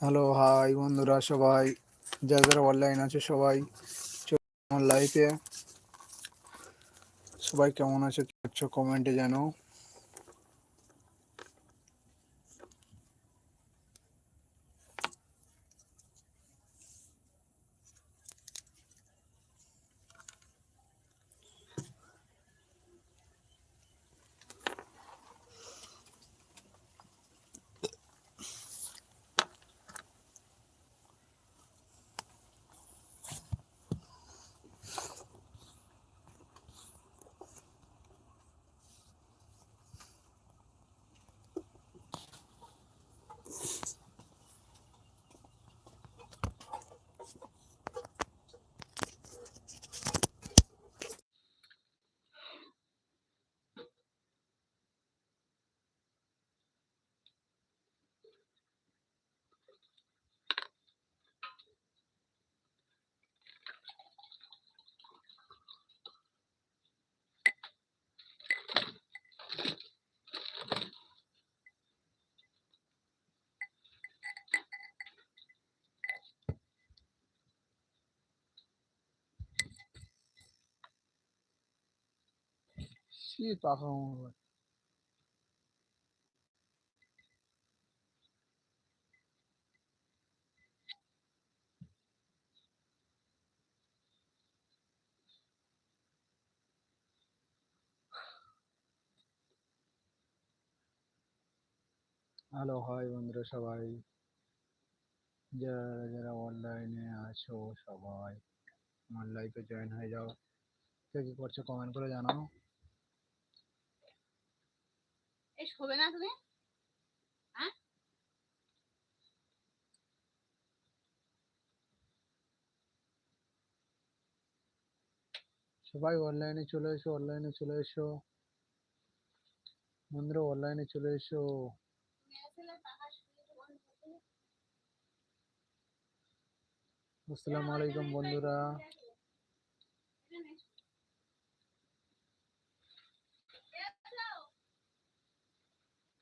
Hello, high বন্ধুরা সবাই। যারা যারা অনলাইন আছে সবাই আমার লাইফে সবাই কেমন আছে কমেন্টে জানো কি পাখা মোবাইল হ্যালো হাই বন্ধুরা, সবাই। যারা যারা অনলাইনে আছো, সবাই আমার লাইফে জয়েন হয়ে যাও। কে কি করছ কমেন্ট করে জানাও। এই শোবে না তুমি? হ্যাঁ? সবাই অনলাইনে চলে এসো অনলাইনে চলে এসো। বন্ধুরা অনলাইনে চলে এসো। আসসালামু আলাইকুম বন্ধুরা।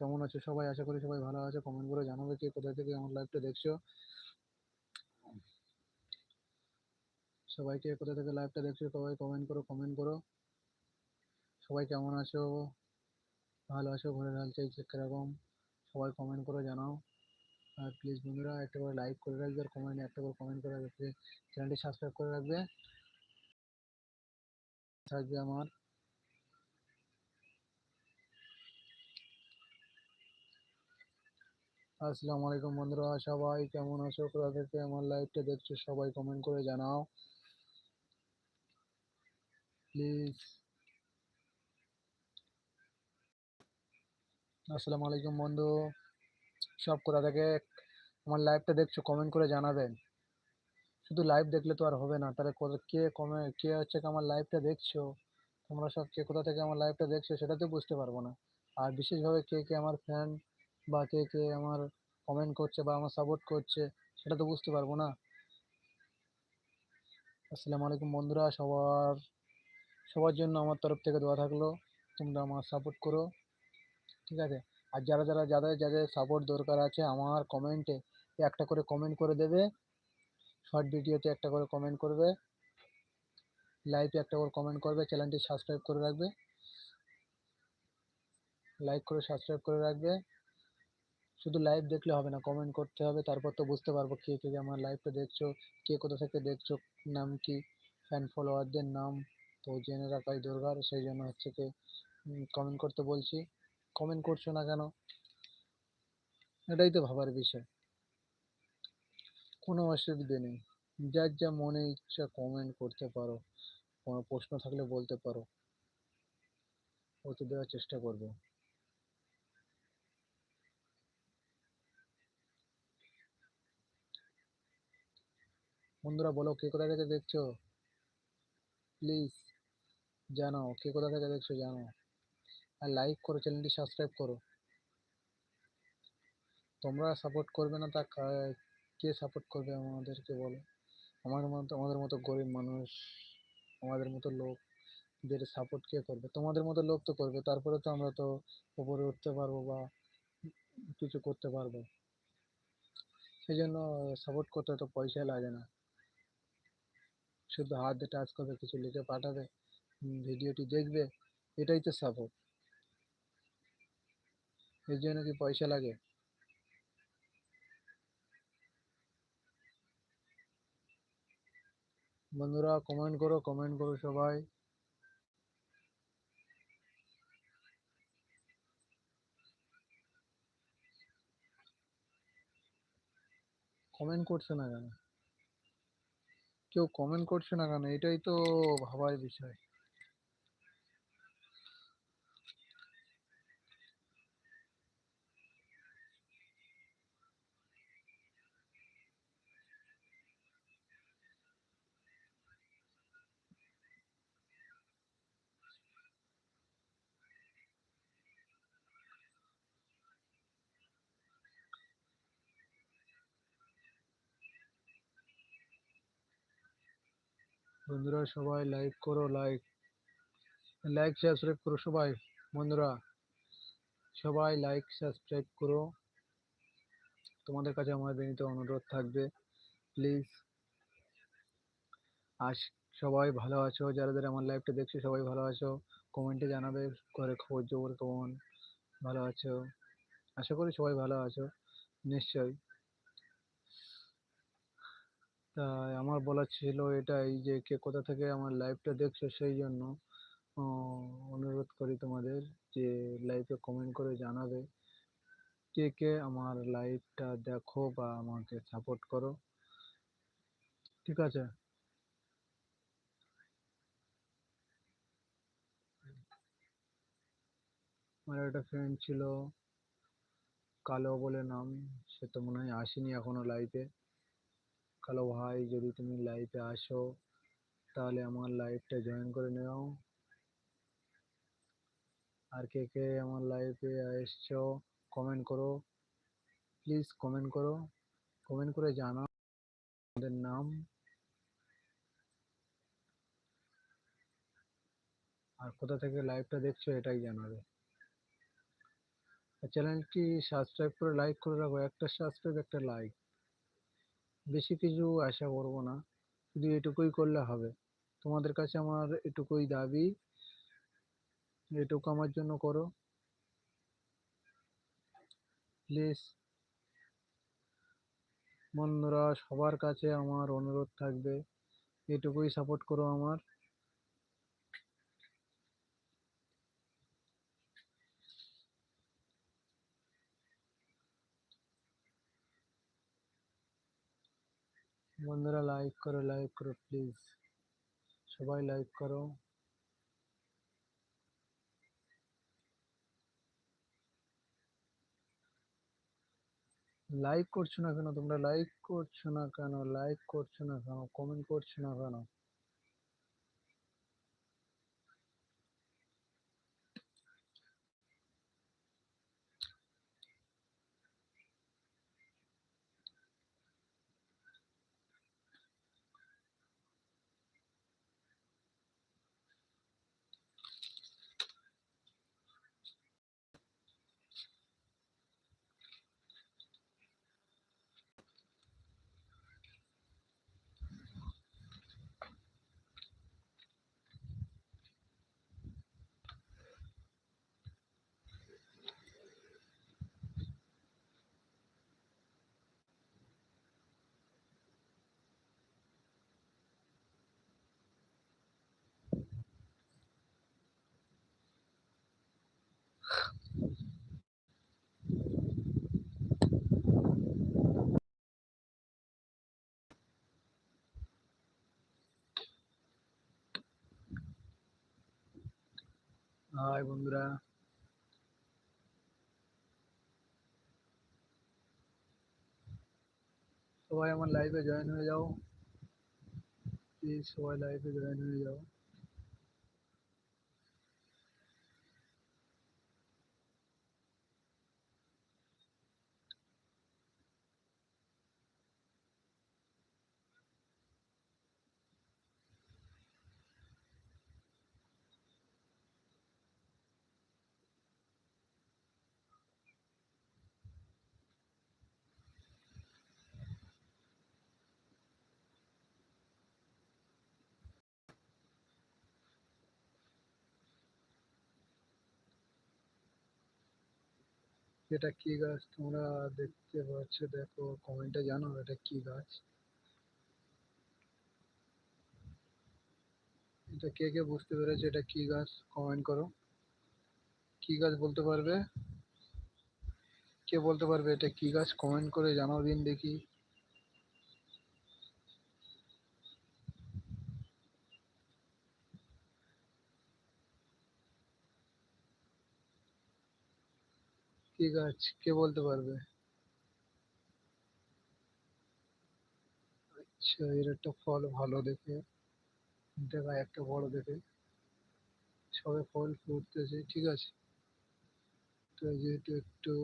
কেমন আছো সবাই? আশা করি সবাই ভালো আছে। কমেন্ট করে জানাবে কে কোথা থেকে আমার লাইভটা দেখছ। সবাইকে কোথা থেকে লাইভটা দেখছ সবাই কমেন্ট করো কমেন্ট করো। সবাই কেমন আছো? ভালো আছো? ঘরের হাল চাই কীরকম? সবাই কমেন্ট করে জানাও। আর প্লিজ বন্ধুরা, একটা করে লাইক করে রাখবে আর কমেন্ট একটা করে কমেন্ট করে রাখবে। চ্যানেলটি সাবস্ক্রাইব করে রাখবে। থাকবে আমার। আসসালামু আলাইকুম বন্ধুরা, সবাই কেমন আছো? কোথা আমার লাইভটা দেখছ সবাই কমেন্ট করে জানাও। প্লিজ আসসালামু আলাইকুম বন্ধু। সব কোথা থেকে আমার লাইভটা দেখছ কমেন্ট করে জানাবেন শুধু লাইভ দেখলে তো আর হবে না, তাহলে কে কমে কে হচ্ছে কি আমার লাইভটা দেখছ? তোমরা সব কে কোথা থেকে আমার লাইভটা দেখছ সেটা তো বুঝতে পারব না। আর বিশেষভাবে কে কে আমার ফ্যান বা কে কে আমার কমেন্ট করছে বা আমার সাপোর্ট করছে, সেটা তো বুঝতে পারব না। আসসালামু আলাইকুম বন্ধুরা, সবার সবার জন্য আমার তরফ থেকে দোয়া থাকল, তোমরা আমার সাপোর্ট করো, ঠিক আছে? আর যারা যারা, যাদের যাদের সাপোর্ট দরকার আছে, আমার কমেন্টে একটা করে কমেন্ট করে দেবে শর্ট ভিডিওতে একটা করে কমেন্ট করবে লাইভে একটা করে কমেন্ট করবে চ্যানেলটি সাবস্ক্রাইব করে রাখবে লাইক করে সাবস্ক্রাইব করে রাখবে শুধু লাইভ দেখলে হবে না কমেন্ট করতে হবে, তারপর তো বুঝতে পারব কে কে আমার লাইভটা দেখছ, কে কোথা থেকে দেখছ, নাম কি ফ্যান ফলোয়ারদের নাম, তো জেনে রাখাই দরকার, সেই জন্য হচ্ছে কি কমেন্ট করতে বলছি কমেন্ট করছ না কেন? এটাই তো ভাবার বিষয়। কোনো অসুবিধে নেই, যার যা মনে ইচ্ছা কমেন্ট করতে পারো, কোনো প্রশ্ন থাকলে বলতে পারো উত্তর দেওয়ার চেষ্টা করব। বন্ধুরা বলো, কে কোথা থেকে দেখছ? প্লিজ জানো কে কোথা থেকে দেখছ জানো আর লাইক করো চ্যানেলটি সাবস্ক্রাইব করো। তোমরা সাপোর্ট করবে না তা কে সাপোর্ট করবে আমাদেরকে বলো? আমার মতো, আমাদের মতো গরিব মানুষ, আমাদের মতো লোক লোকদের সাপোর্ট কে করবে? তোমাদের মতো লোক তো করবে, তারপরে তো আমরা তো উপরে উঠতে পারব বা কিছু করতে পারব। সেই জন্য সাপোর্ট করতে তো পয়সা লাগে না। শুধু হাত দিয়ে টাচ করবে, কিছু লিখে পাঠাবে ভিডিওটি দেখবে, এটাই তো সাপোর্ট এর জন্য কি পয়সা লাগে? বন্ধুরা কমেন্ট করো কমেন্ট করো সবাই। কমেন্ট করছে না কেন? কেউ কমেন্ট করছে না কেন? এটাই তো ভাবার বিষয়। বন্ধুরা, সবাই লাইক করো লাইক লাইক সাবস্ক্রাইব করো সবাই। বন্ধুরা, সবাই লাইক সাবস্ক্রাইব করো। তোমাদের কাছে আমার বিনীত অনুরোধ থাকবে। প্লিজ আজ সবাই ভালো আছো? যারা যারা আমার লাইভটা দেখছ, সবাই ভালো আছো? কমেন্টে জানাবে, ঘরে খবর জবর কেমন? ভালো আছো? আশা করি সবাই ভালো আছো। নিশ্চয়ই। তাই আমার বলার ছিল এটাই যে, কে কোথা থেকে আমার লাইভটা দেখছ সেই জন্য অনুরোধ করি তোমাদের যে লাইভে কমেন্ট করে জানাবে কে কে আমার লাইভটা দেখো বা আমাকে সাপোর্ট করো। ঠিক আছে? আমার একটা ফ্রেন্ড ছিল, কালো বলে নাম, সে তো মনে হয় আসেনি এখনও লাইভে কালো ভাই, যদি তুমি লাইভে আসো, তাহলে আমার লাইভটা জয়েন করে নাও। আর কে কে আমার লাইভে এসছো কমেন্ট করো। প্লিজ কমেন্ট করো। কমেন্ট করে জানাও আমাদের নাম। আর কোথা থেকে লাইভটা দেখছ এটাই জানাবে। চ্যানেলটি সাবস্ক্রাইব করে লাইক করে রাখো। একটা সাবস্ক্রাইব একটা লাইক বেশি কিছু আশা করব না। শুধু এটুকুই করলে হবে। তোমাদের কাছে আমার এটুকুই দাবি। এটুকু আমার জন্য করো। প্লিজ বন্ধুরা, সবার কাছে আমার অনুরোধ থাকবে। এটুকুই সাপোর্ট করো আমার। বন্ধুরা লাইক করো লাইক করো প্লিজ সবাই লাইক করো। লাইক করছ না কেন? তোমরা লাইক করছ না কেন? লাইক করছ না কেন? কমেন্ট করছ না কেন? হাই বন্ধুরা। সবাই আমার লাইভে জয়েন হয়ে যাও। প্লিজ সবাই লাইভে জয়েন হয়ে যাও। এটা কি গাছ তোমরা দেখতে পাচ্ছ? দেখো কমেন্টে জানাও এটা কি গাছ। এটা কে কে বুঝতে পেরেছে এটা কি গাছ? কমেন্ট করো। কি গাছ বলতে পারবে? কে বলতে পারবে এটা কি গাছ? কমেন্ট করে জানাও দিন দেখি। কি গাছ, কে বলতে পারবে? আচ্ছা এর একটা ফল ভালো দেখে। দেখা একটা বড় দেখে। সবে ফল ফুটতেছে, ঠিক আছে? তো যেহেতু একটু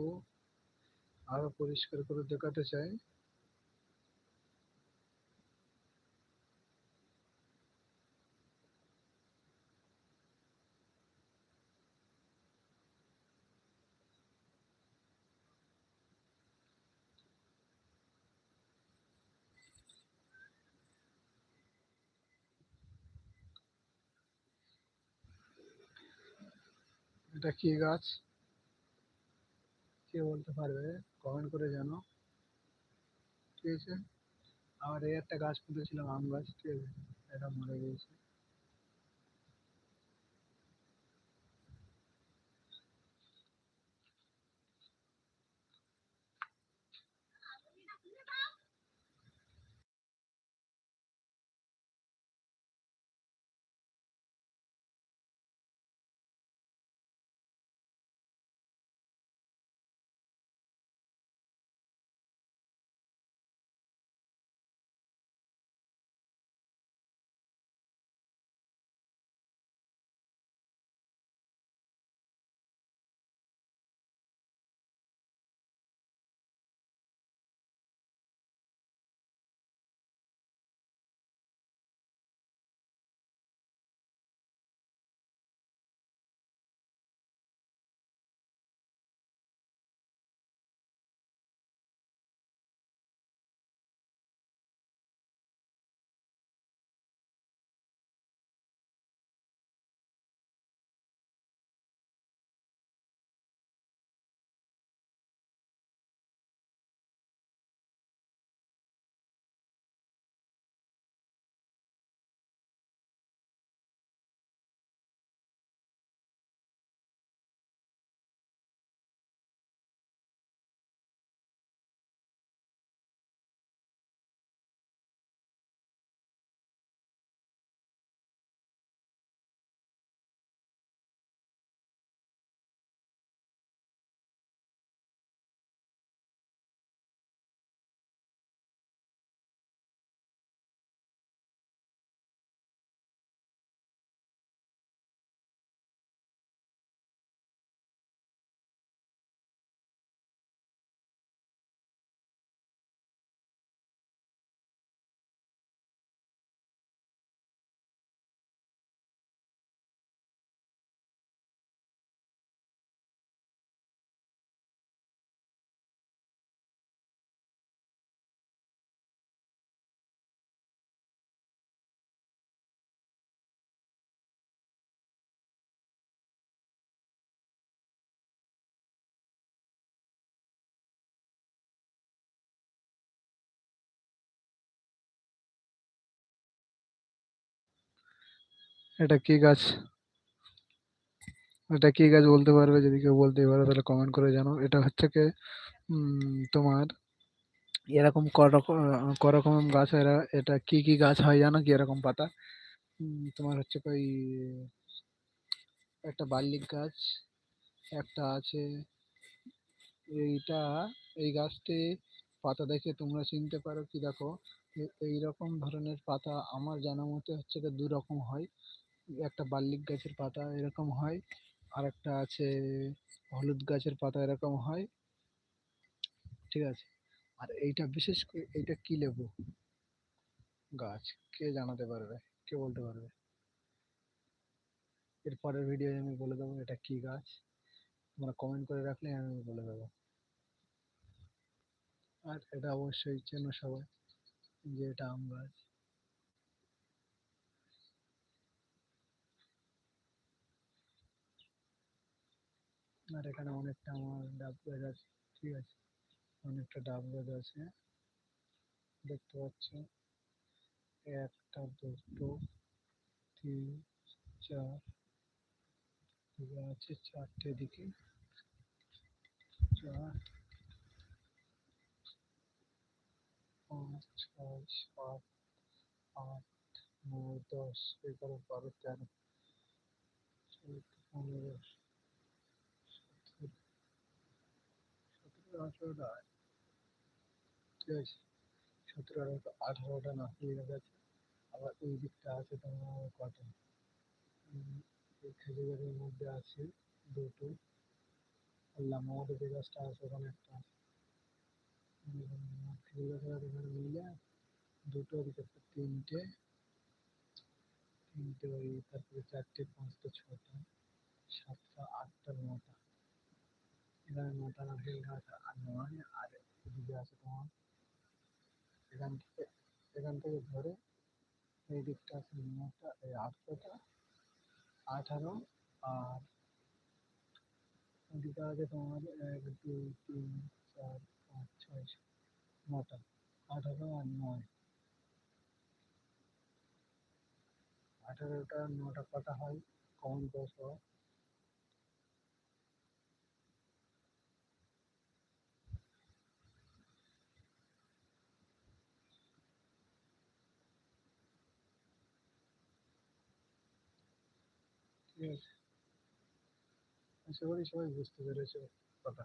আরও পরিষ্কার করে দেখাতে চাই এটা কি গাছ? কে বলতে পারবে? কমেন্ট করে জানো। ঠিক আছে? আমার এই একটা গাছ পুঁতেছিলাম, আম গাছ, ঠিক আছে? এটা মরে গিয়েছে। এটা কি গাছ? এটা কি গাছ বলতে পারবে? যদি কেউ বলতে পারে, তাহলে কমেন্ট করে জানো এটা হচ্ছে কি? তোমার এরকম করকম গাছ এরা, এটা কি কি গাছ হয় জানো? কি এরকম পাতা? তোমার হচ্ছে ওই একটা বার্লিক গাছ, একটা আছে এইটা, এই গাছটি পাতা দেখে তোমরা চিনতে পারো কি দেখো? এ- এইরকম ধরনের পাতা আমার জানা মতে হচ্ছে দু রকম হয়। একটা বার্লিক গাছের পাতা এরকম হয়। আর একটা আছে হলুদ গাছের পাতা এরকম হয়। ঠিক আছে? আর এইটা বিশেষ করে এইটা কি লেবু? গাছ। কে জানাতে পারবে? কে বলতে পারবে? এরপরের ভিডিও আমি বলে দেবো এটা কি গাছ। তোমরা কমেন্ট করে রাখলে আমি বলে দেবো। আর এটা অবশ্যই চেনো সবাই যে এটা আম গাছ। আর এখানে অনেকটা আমার ডাব গাছ আছে ঠিক আছে, অনেকটা ডাব গাছ আছে, দেখতে পাচ্ছ একটা, দুটো, তিন, চার আছে চারটে দিকে, চার, পাঁচ, ছয়, সাত, আট, নয়, দশ, এগারো, বারো, তেরো, চৌদ্দ, পনেরো আঠেরোটা ঠিক আছে সতেরো আঠেরোটা আঠারোটা নারকেল গাছ আছে আবার এই দিকটা আছে তোমার কটা খেজুর মধ্যে আছে দুটো লামাওয়াতে যে গাছটা আছে ওখানে একটা আছে খেজুর গাছের এখানে মিলে দুটো দিকে তিনটে তিনটে, ওই তারপরে চারটে, পাঁচটা, ছটা, সাতটা, আটটা, নটা। এখানে নটা নারকেল গাছ আর নয় আর এদিকে আছে তোমার এখান থেকে এখান থেকে ধরে এই দিকটা আছে নটা এই আঠেরোটা আঠারো, আর এদিকে আছে তোমার এক, দুই, তিন, চার, পাঁচ, ছয় নটা, আঠারো আর নয়। আঠারোটা, নটা কটা হয়? কমন করে সবাই ঠিক আছে আশা করি সবাই বুঝতে পেরেছ কথা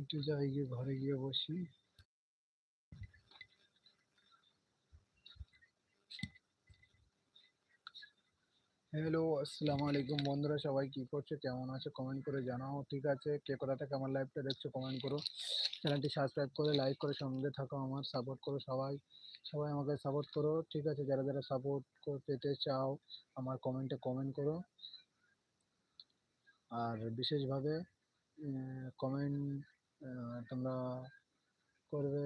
একটু যাই গিয়ে ঘরে গিয়ে বসি হ্যালো আসসালামু আলাইকুম বন্ধুরা, সবাই কি করছ? কেমন আছো? কমেন্ট করে জানাও, ঠিক আছে? কে কোথা থেকে আমার লাইভটা দেখছ কমেন্ট করো। চ্যানেলটি সাবস্ক্রাইব করে লাইক করে, সঙ্গে থাকো আমার সাপোর্ট করো সবাই। সবাই আমাকে সাপোর্ট করো, ঠিক আছে? যারা যারা সাপোর্ট পেতে চাও, আমার কমেন্টে কমেন্ট করো। আর বিশেষভাবে কমেন্ট তোমরা করবে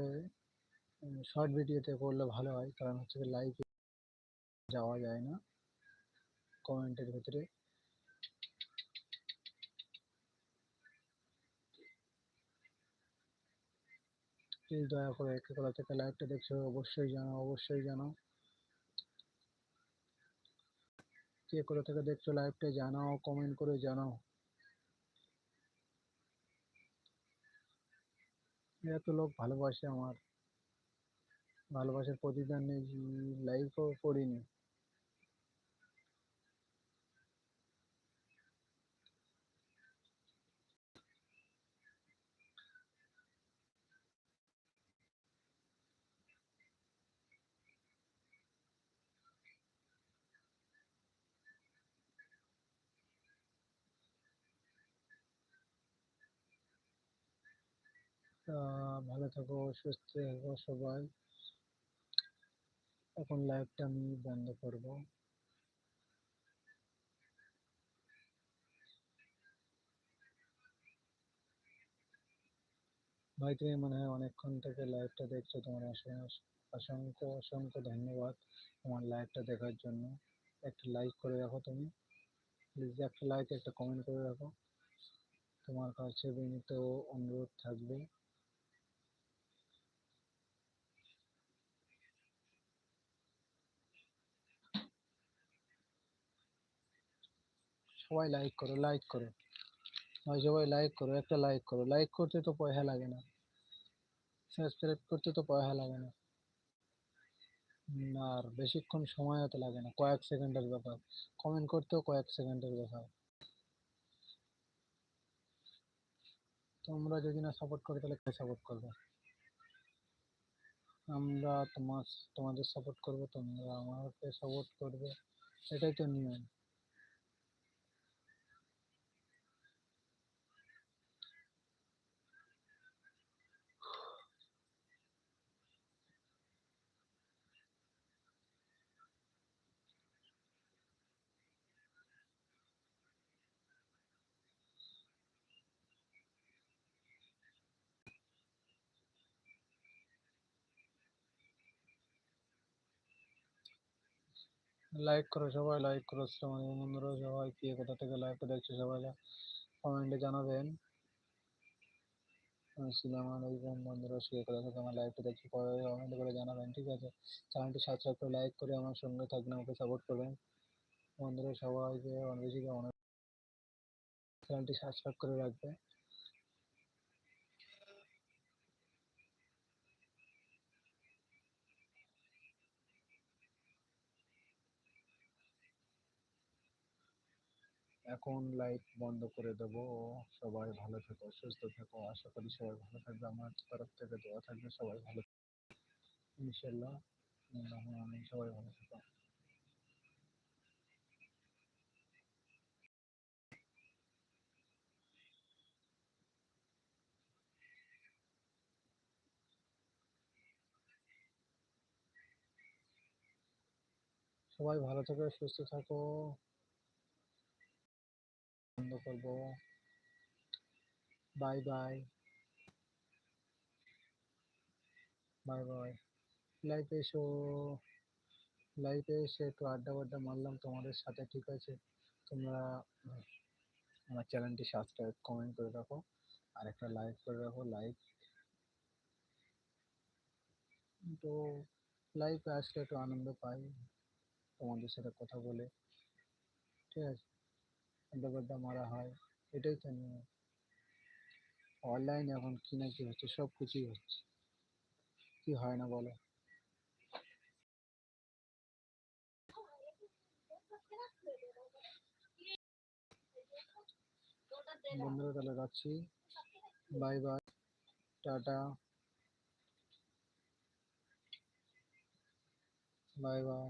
শর্ট ভিডিওতে করলে ভালো হয়, কারণ হচ্ছে লাইভ যাওয়া যায় না। কমেন্টের ভিতরে। প্লিজ দয়া করে কে কোথা থেকে লাইভটা দেখছ, অবশ্যই জানাও অবশ্যই জানাও। কে কোথা থেকে দেখছ লাইভটা জানাও কমেন্ট করে জানাও। এত লোক ভালোবাসে আমার। ভালোবাসার প্রতিদান লাইভও করিনি তা ভালো থাকো, সুস্থ থাকো সবাই। এখন লাইভটা আমি বন্ধ করব। ভাই, তুমি মনে হয় অনেকক্ষণ থেকে লাইভটা দেখছ, তোমার অসংখ্য অসংখ্য ধন্যবাদ আমার লাইভটা দেখার জন্য। একটা লাইক করে রাখো তুমি। প্লিজ একটা লাইক একটা কমেন্ট করে রাখো। তোমার কাছে বিনীত অনুরোধ থাকবে। সবাই লাইক করো লাইক করো। ভাই সবাই লাইক করো, একটা লাইক করো। লাইক করতে তো পয়সা লাগে না। সাবস্ক্রাইব করতে তো পয়সা লাগে না। আর বেশিক্ষণ সময়ও তো লাগে না। কয়েক সেকেন্ডের ব্যাপার। কমেন্ট করতেও কয়েক সেকেন্ডের ব্যাপার। তোমরা যদি না সাপোর্ট করো, তাহলে কে সাপোর্ট করবে? আমরা তোমার, তোমাদের সাপোর্ট করব, তোমরা আমাকে সাপোর্ট করবে। এটাই তো নিয়ম। লাইক করো সবাই লাইক করো আসসালামু আলাইকুম বন্ধুরা, সবাই কে কোথা থেকে লাইভটা দেখছ সবাই? কমেন্টে জানাবেন। আসসালামু আলাইকুম বন্ধুরা কে কোথা থেকে আমার লাইভটা দেখছ কমেন্ট করে জানাবেন, ঠিক আছে? চ্যানেলটি সাবস্ক্রাইব করে লাইক করে আমার সঙ্গে থাকবেন, আমাকে সাপোর্ট করবেন। বন্ধুরা, সবাইকে অনেক বেশি অনেক চ্যানেলটি সাবস্ক্রাইব করে রাখবে। এখন লাইট বন্ধ করে দেবো। সবাই ভালো থেকো, সুস্থ থেকো। আশা করি সবাই ভালো থাকবে। আমার তরফ থেকে দোয়া থাকবে, সবাই ভালো ইনশাল্লাহ আল্লাহুম্মা সবাই ভালো থেকো। সবাই ভালো থেকো, সুস্থ থাকো। বন্ধ করব। বাই বাই বাই বাই লাইফে এসো। লাইফে এসে একটু আড্ডা বাড্ডা মারলাম তোমাদের সাথে, ঠিক আছে? তোমরা, আমার চ্যানেলটি সাবস্ক্রাইব কমেন্ট করে রাখো। আর একটা লাইক করে রাখো লাইক তো লাইফে আসলে একটু আনন্দ পাই, তোমাদের সাথে কথা বলে, ঠিক আছে? আড্ডা মারা হয়, এটাই তো নিয়ম। অনলাইন এখন কি না কি হচ্ছে, সব কিছুই হচ্ছে। কি হয় না বলো? বন্ধুরা, তাহলে রাখছি। Bye bye tata. Bye bye